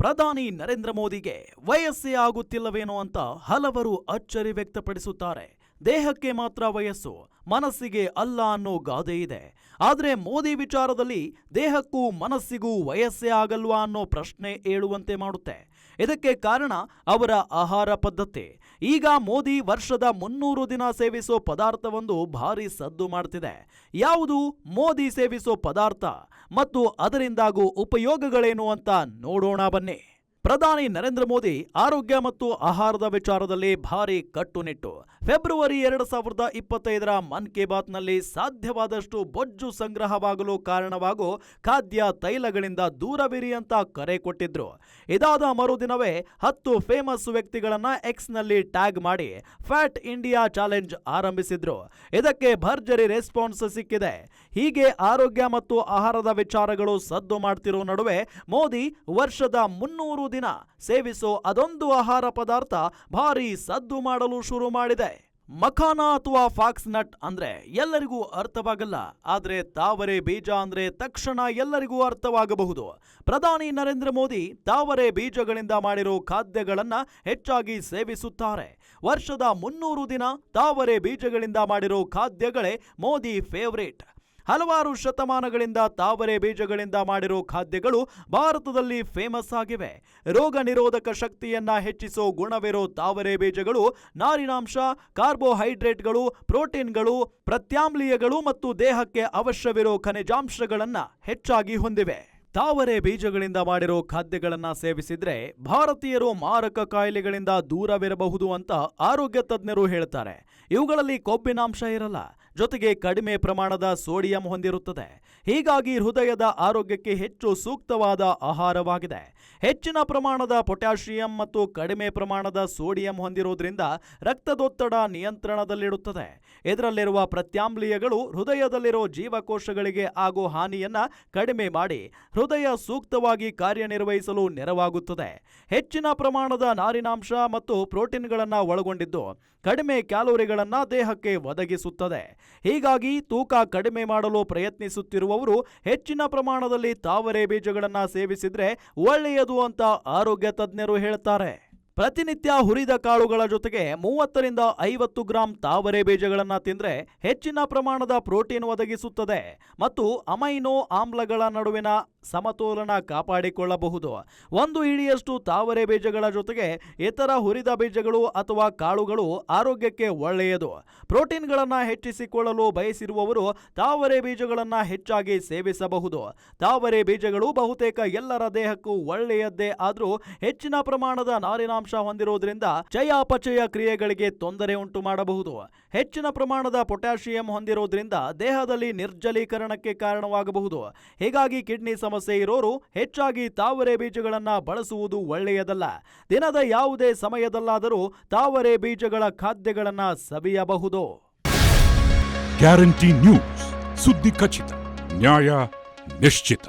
ಪ್ರಧಾನಿ ನರೇಂದ್ರ ಮೋದಿಗೆ ವಯಸ್ಸೇ ಆಗುತ್ತಿಲ್ಲವೇನೋ ಅಂತ ಹಲವರು ಅಚ್ಚರಿ ವ್ಯಕ್ತಪಡಿಸುತ್ತಾರೆ. ದೇಹಕ್ಕೆ ಮಾತ್ರ ವಯಸ್ಸು, ಮನಸ್ಸಿಗೆ ಅಲ್ಲ ಅನ್ನೋ ಗಾದೆ ಇದೆ. ಆದರೆ ಮೋದಿ ವಿಚಾರದಲ್ಲಿ ದೇಹಕ್ಕೂ ಮನಸ್ಸಿಗೂ ವಯಸ್ಸೇ ಆಗಲ್ವಾ ಅನ್ನೋ ಪ್ರಶ್ನೆ ಏಳುವಂತೆ ಮಾಡುತ್ತೆ. ಇದಕ್ಕೆ ಕಾರಣ ಅವರ ಆಹಾರ ಪದ್ಧತಿ. ಈಗ ಮೋದಿ ವರ್ಷದ ಮುನ್ನೂರು ದಿನ ಸೇವಿಸೋ ಪದಾರ್ಥವೊಂದು ಭಾರಿ ಸದ್ದು ಮಾಡ್ತಿದೆ. ಯಾವುದು? ಮೋದಿ ಸೇವಿಸೋ ಪದಾರ್ಥ. ಮತ್ತು ಅದರಿಂದಾಗುವ ಉಪಯೋಗಗಳೇನು ಅಂತ ನೋಡೋಣ ಬನ್ನಿ. ಪ್ರಧಾನಿ ನರೇಂದ್ರ ಮೋದಿ ಆರೋಗ್ಯ ಮತ್ತು ಆಹಾರದ ವಿಚಾರದಲ್ಲಿ ಭಾರಿ ಕಟ್ಟುನಿಟ್ಟು. ಫೆಬ್ರವರಿ ಎರಡು ಸಾವಿರದ ಇಪ್ಪತ್ತೈದರ ಮನ್ ಕಿ ಬಾತ್ನಲ್ಲಿ ಸಾಧ್ಯವಾದಷ್ಟು ಬೊಜ್ಜು ಸಂಗ್ರಹವಾಗಲು ಕಾರಣವಾಗೋ ಖಾದ್ಯ ತೈಲಗಳಿಂದ ದೂರವಿರಿ ಅಂತ ಕರೆ ಕೊಟ್ಟಿದ್ರು. ಇದಾದ ಮರುದಿನವೇ ಹತ್ತು ಫೇಮಸ್ ವ್ಯಕ್ತಿಗಳನ್ನ ಎಕ್ಸ್ನಲ್ಲಿ ಟ್ಯಾಗ್ ಮಾಡಿ ಫ್ಯಾಟ್ ಇಂಡಿಯಾ ಚಾಲೆಂಜ್ ಆರಂಭಿಸಿದ್ರು. ಇದಕ್ಕೆ ಭರ್ಜರಿ ರೆಸ್ಪಾನ್ಸ್ ಸಿಕ್ಕಿದೆ. ಹೀಗೆ ಆರೋಗ್ಯ ಮತ್ತು ಆಹಾರದ ವಿಚಾರಗಳು ಸದ್ದು ಮಾಡ್ತಿರೋ ನಡುವೆ ಮೋದಿ ವರ್ಷದ ಮುನ್ನೂರು ದಿನ ಸೇವಿಸೋ ಅದೊಂದು ಆಹಾರ ಪದಾರ್ಥ ಭಾರಿ ಸದ್ದು ಮಾಡಲು ಶುರು ಮಾಡಿದೆ. ಮಖಾನ ಅಥವಾ ಫಾಕ್ಸ್ ನಟ್ ಅಂದ್ರೆ ಎಲ್ಲರಿಗೂ ಅರ್ಥವಾಗಲ್ಲ, ಆದ್ರೆ ತಾವರೆ ಬೀಜ ಅಂದ್ರೆ ತಕ್ಷಣ ಎಲ್ಲರಿಗೂ ಅರ್ಥವಾಗಬಹುದು. ಪ್ರಧಾನಿ ನರೇಂದ್ರ ಮೋದಿ ತಾವರೆ ಬೀಜಗಳಿಂದ ಮಾಡಿರೋ ಖಾದ್ಯಗಳನ್ನ ಹೆಚ್ಚಾಗಿ ಸೇವಿಸುತ್ತಾರೆ. ವರ್ಷದ ಮುನ್ನೂರು ದಿನ ತಾವರೆ ಬೀಜಗಳಿಂದ ಮಾಡಿರೋ ಖಾದ್ಯಗಳೇ ಮೋದಿ ಫೇವರೇಟ್. ಹಲವಾರು ಶತಮಾನಗಳಿಂದ ತಾವರೆ ಬೀಜಗಳಿಂದ ಮಾಡಿರೋ ಖಾದ್ಯಗಳು ಭಾರತದಲ್ಲಿ ಫೇಮಸ್ ಆಗಿವೆ. ರೋಗ ನಿರೋಧಕ ಶಕ್ತಿಯನ್ನ ಹೆಚ್ಚಿಸೋ ಗುಣವಿರೋ ತಾವರೆ ಬೀಜಗಳು, ನಾರಿನಾಂಶ, ಕಾರ್ಬೋಹೈಡ್ರೇಟ್ಗಳು, ಪ್ರೋಟೀನ್ಗಳು, ಪ್ರತ್ಯಾಮ್ಲೀಯಗಳು ಮತ್ತು ದೇಹಕ್ಕೆ ಅವಶ್ಯವಿರೋ ಖನಿಜಾಂಶಗಳನ್ನ ಹೆಚ್ಚಾಗಿ ಹೊಂದಿವೆ. ತಾವರೆ ಬೀಜಗಳಿಂದ ಮಾಡಿರೋ ಖಾದ್ಯಗಳನ್ನ ಸೇವಿಸಿದ್ರೆ ಭಾರತೀಯರು ಮಾರಕ ಕಾಯಿಲೆಗಳಿಂದ ದೂರವಿರಬಹುದು ಅಂತ ಆರೋಗ್ಯ ತಜ್ಞರು ಹೇಳ್ತಾರೆ. ಇವುಗಳಲ್ಲಿ ಕೊಬ್ಬಿನಾಂಶ ಇರಲ್ಲ. ಜೊತೆಗೆ ಕಡಿಮೆ ಪ್ರಮಾಣದ ಸೋಡಿಯಂ ಹೊಂದಿರುತ್ತದೆ. ಹೀಗಾಗಿ ಹೃದಯದ ಆರೋಗ್ಯಕ್ಕೆ ಹೆಚ್ಚು ಸೂಕ್ತವಾದ ಆಹಾರವಾಗಿದೆ. ಹೆಚ್ಚಿನ ಪ್ರಮಾಣದ ಪೊಟ್ಯಾಷಿಯಂ ಮತ್ತು ಕಡಿಮೆ ಪ್ರಮಾಣದ ಸೋಡಿಯಂ ಹೊಂದಿರುವುದರಿಂದ ರಕ್ತದೊತ್ತಡ ನಿಯಂತ್ರಣದಲ್ಲಿಡುತ್ತದೆ. ಇದರಲ್ಲಿರುವ ಪ್ರತ್ಯಾಮ್ಲೀಯಗಳು ಹೃದಯದಲ್ಲಿರೋ ಜೀವಕೋಶಗಳಿಗೆ ಆಗೋ ಹಾನಿಯನ್ನ ಕಡಿಮೆ ಮಾಡಿ ಹೃದಯ ಸೂಕ್ತವಾಗಿ ಕಾರ್ಯನಿರ್ವಹಿಸಲು ನೆರವಾಗುತ್ತದೆ. ಹೆಚ್ಚಿನ ಪ್ರಮಾಣದ ನಾರಿನಾಂಶ ಮತ್ತು ಪ್ರೋಟೀನ್ಗಳನ್ನು ಒಳಗೊಂಡಿದ್ದು ಕಡಿಮೆ ಕ್ಯಾಲೋರಿಗಳನ್ನು ದೇಹಕ್ಕೆ ಒದಗಿಸುತ್ತದೆ. ಹೀಗಾಗಿ ತೂಕ ಕಡಿಮೆ ಮಾಡಲು ಪ್ರಯತ್ನಿಸುತ್ತಿರುವವರು ಹೆಚ್ಚಿನ ಪ್ರಮಾಣದಲ್ಲಿ ತಾವರೆ ಬೀಜಗಳನ್ನು ಸೇವಿಸಿದರೆ ಒಳ್ಳೆಯದು ಅಂತ ಆರೋಗ್ಯ ತಜ್ಞರು ಹೇಳ್ತಾರೆ. ಪ್ರತಿನಿತ್ಯ ಹುರಿದ ಕಾಳುಗಳ ಜೊತೆಗೆ ಮೂವತ್ತರಿಂದ ಐವತ್ತು ಗ್ರಾಂ ತಾವರೆ ಬೀಜಗಳನ್ನು ತಿಂದರೆ ಹೆಚ್ಚಿನ ಪ್ರಮಾಣದ ಪ್ರೋಟೀನ್ ಒದಗಿಸುತ್ತದೆ ಮತ್ತು ಅಮೈನೋ ಆಮ್ಲಗಳ ನಡುವಿನ ಸಮತೋಲನ ಕಾಪಾಡಿಕೊಳ್ಳಬಹುದು. ಒಂದು ಹಿಡಿಯಷ್ಟು ತಾವರೆ ಬೀಜಗಳ ಜೊತೆಗೆ ಇತರ ಹುರಿದ ಬೀಜಗಳು ಅಥವಾ ಕಾಳುಗಳು ಆರೋಗ್ಯಕ್ಕೆ ಒಳ್ಳೆಯದು. ಪ್ರೋಟೀನ್ಗಳನ್ನು ಹೆಚ್ಚಿಸಿಕೊಳ್ಳಲು ಬಯಸಿರುವವರು ತಾವರೆ ಬೀಜಗಳನ್ನು ಹೆಚ್ಚಾಗಿ ಸೇವಿಸಬಹುದು. ತಾವರೆ ಬೀಜಗಳು ಬಹುತೇಕ ಎಲ್ಲರ ದೇಹಕ್ಕೂ ಒಳ್ಳೆಯದ್ದೇ ಆದರೂ ಹೆಚ್ಚಿನ ಪ್ರಮಾಣದ ನಾರಿನಾಂಶ ಹೊಂದಿರುವುದರಿಂದ ಚಯಾಪಚಯ ಕ್ರಿಯೆಗಳಿಗೆ ತೊಂದರೆ ಉಂಟು ಮಾಡಬಹುದು. ಹೆಚ್ಚಿನ ಪ್ರಮಾಣದ ಪೊಟ್ಯಾಷಿಯಂ ಹೊಂದಿರುವುದರಿಂದ ದೇಹದಲ್ಲಿ ನಿರ್ಜಲೀಕರಣಕ್ಕೆ ಕಾರಣವಾಗಬಹುದು. ಹೀಗಾಗಿ ಕಿಡ್ನಿ ಸಮಸ್ಯೆ ಇರೋರು ಹೆಚ್ಚಾಗಿ ತಾವರೆ ಬೀಜಗಳನ್ನು ಬಳಸುವುದು ಒಳ್ಳೆಯದಲ್ಲ. ದಿನದ ಯಾವುದೇ ಸಮಯದಲ್ಲಾದರೂ ತಾವರೆ ಬೀಜಗಳ ಖಾದ್ಯಗಳನ್ನು ಸವಿಯಬಹುದು. Guarantee news. ಸುದ್ದಿ ಖಚಿತ. ನ್ಯಾಯ ನಿಶ್ಚಿತ.